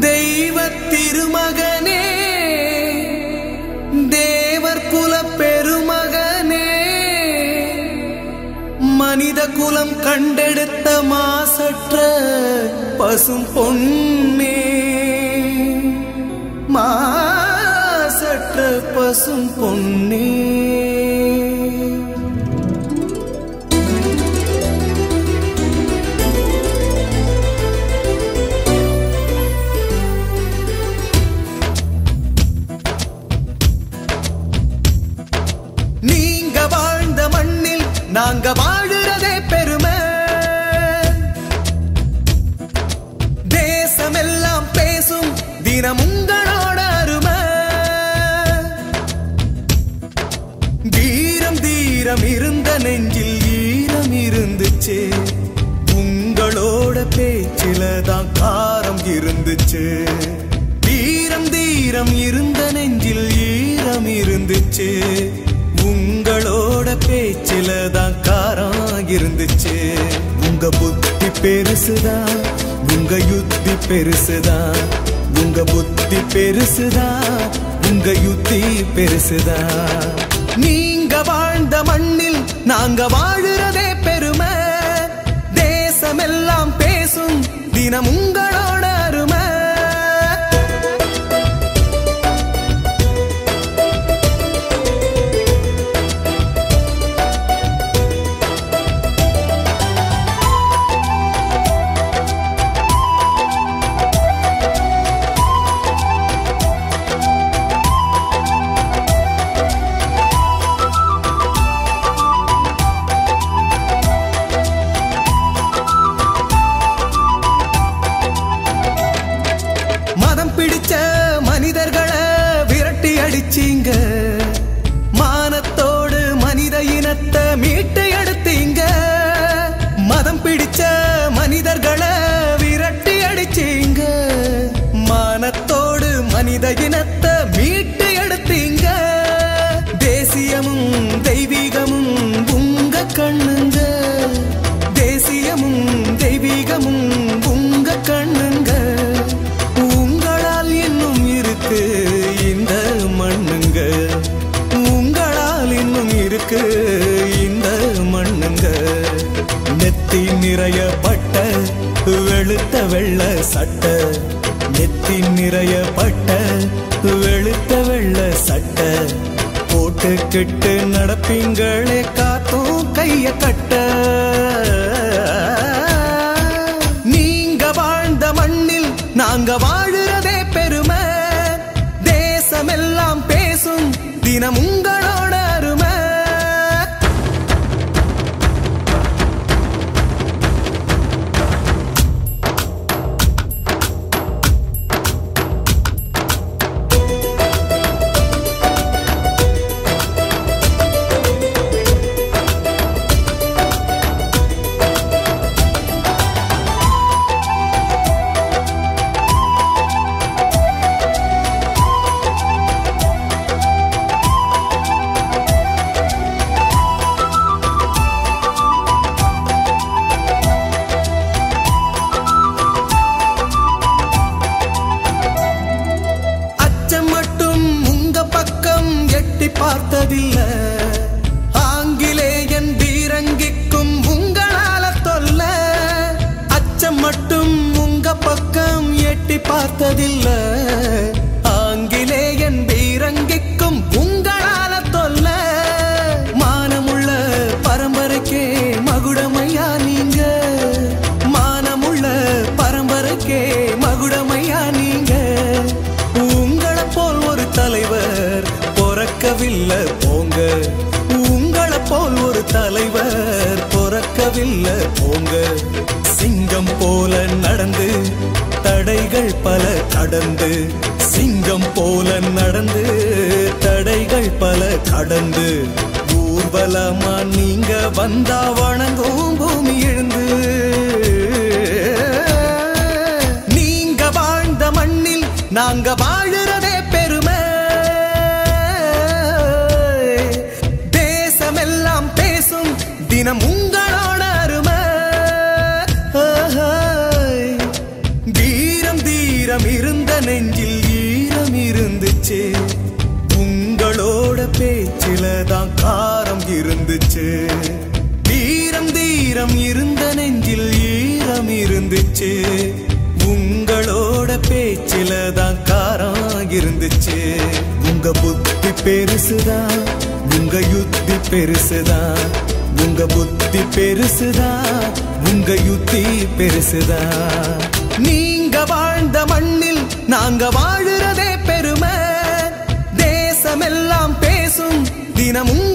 தெய்வ திருமகனே தேவர் குல பெருமகனே மனித குலம் கண்டெடுத்த மாசற்ற பசும் பொன்னே மாசற்ற பசும் பொன்னே. ஈரம் இருந்த நெஞ்சில் ஈரம் இருந்துச்சு. உங்களோட பேச்சில தான் காரம் இருந்துச்சு. தீரம் தீரம் இருந்த நெஞ்சில் ஈரம் இருந்துச்சு. உங்களோட பேச்சில தான் காரம் இருந்துச்சு. உங்க புத்தி பெருசுதான் உங்க யுத்தி பெருசுதான். உங்க புத்தி பெருசுதான் உங்க யுத்தி பெருசுதான். நீங்க வாழ்ந்த மண்ணில் நாங்க வாழுறதே பெருமை. தேசமெல்லாம் பேசும் தினம் உங்க நெத்தி நிறைய பட்ட வெளுத்த வெள்ள சட்ட. நெத்தி நிறைய பட்ட வெளுத்த வெள்ள சட்ட. போட்டுக்கிட்டு நடப்பீங்களே காத்தும் கைய கட்ட. பார்த்ததில்ல ஆங்கிலேயன் பீரங்கிக்கும் உங்களால தொல்ல. அச்சம் மட்டும் உங்க பக்கம் எட்டி தடைகள் பல கடந்து சிங்கம் போல நடந்து தடைகள் பல கடந்து ஊர்வலமா நீங்க வந்தா வணங்க. இருந்துச்சு. உங்களோட பேச்சில தான் காரம் இருந்துச்சு. உங்க புத்தி பெருசுதான் உங்க யுத்தி பெருசுதான் உங்க புத்தி பெருசுதான் உங்க யுத்தி பெருசுதான் நீங்க வாழ்ந்த மண்ணில் நாங்க வாழுறதே பெருமை. தேசமெல்லாம் பேசும் தினமும்